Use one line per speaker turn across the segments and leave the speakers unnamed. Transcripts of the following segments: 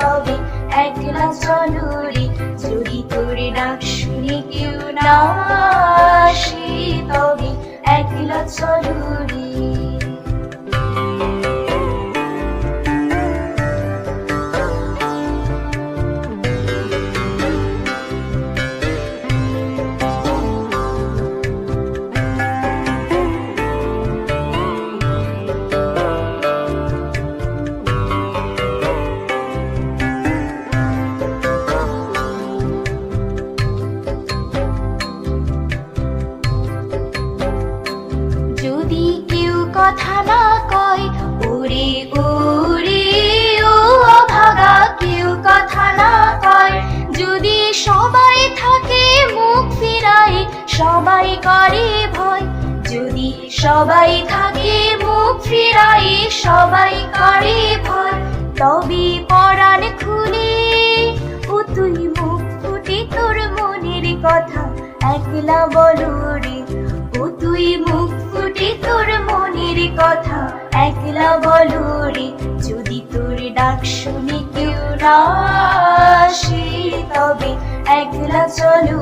তবে এক গ্লাস রে যদি তোর ডাক শুনে কেউ না আসে, তবে এক গ্লাস রে কথা না ওরে ওরে ও অভাগা কেউ কথা না কয়। যদি সবাই থাকে মুখ ফিরায়, সবাই করে ভয়। যদি সবাই থাকে মুখ ফিরায়, সবাই করে ভয়। তবে পরাণ খুলে, ও তুই মুখ ফুটে তোর মনের কথা। একলা বলো রে, ও তুই মুখ কথা একলা বলরে যদি তোর ডাক শুনে কেউ না আসে, তবে একলা চলো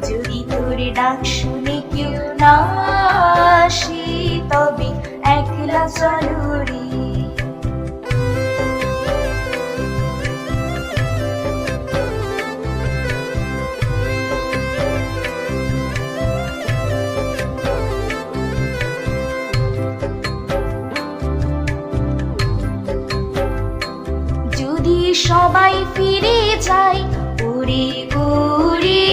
যদি তোর ডাক শুনে কেউ না আসে সবাই ফিরে যায়। ওরে ওরে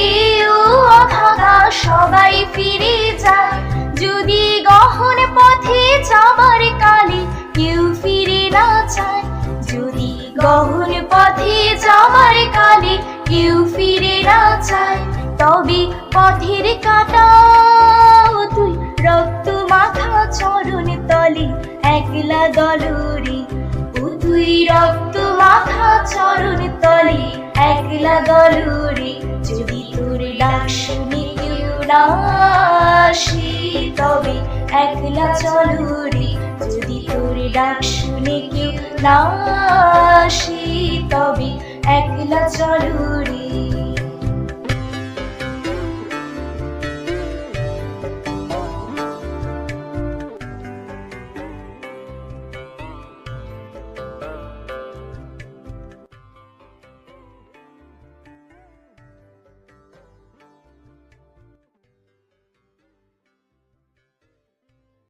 ও অভাগা সবাই ফিরে যায়। যদি গহন পথে যাবার কালে কেউ ফিরে না যায়। যদি গহন পথে যাবার কালে কেউ ফিরে না যায়। তবে পথের কাটা তুই, রক্ত মাখা চরণ তলে, একলা দলরে তুই রক্ত মাখা চরণ তলে, একলা দলরে যদি তোর ডাক শুনে কেউ না তবে একলা চলো রে যদি তোর ডাক শুনে কেউ না তবে একলা চলো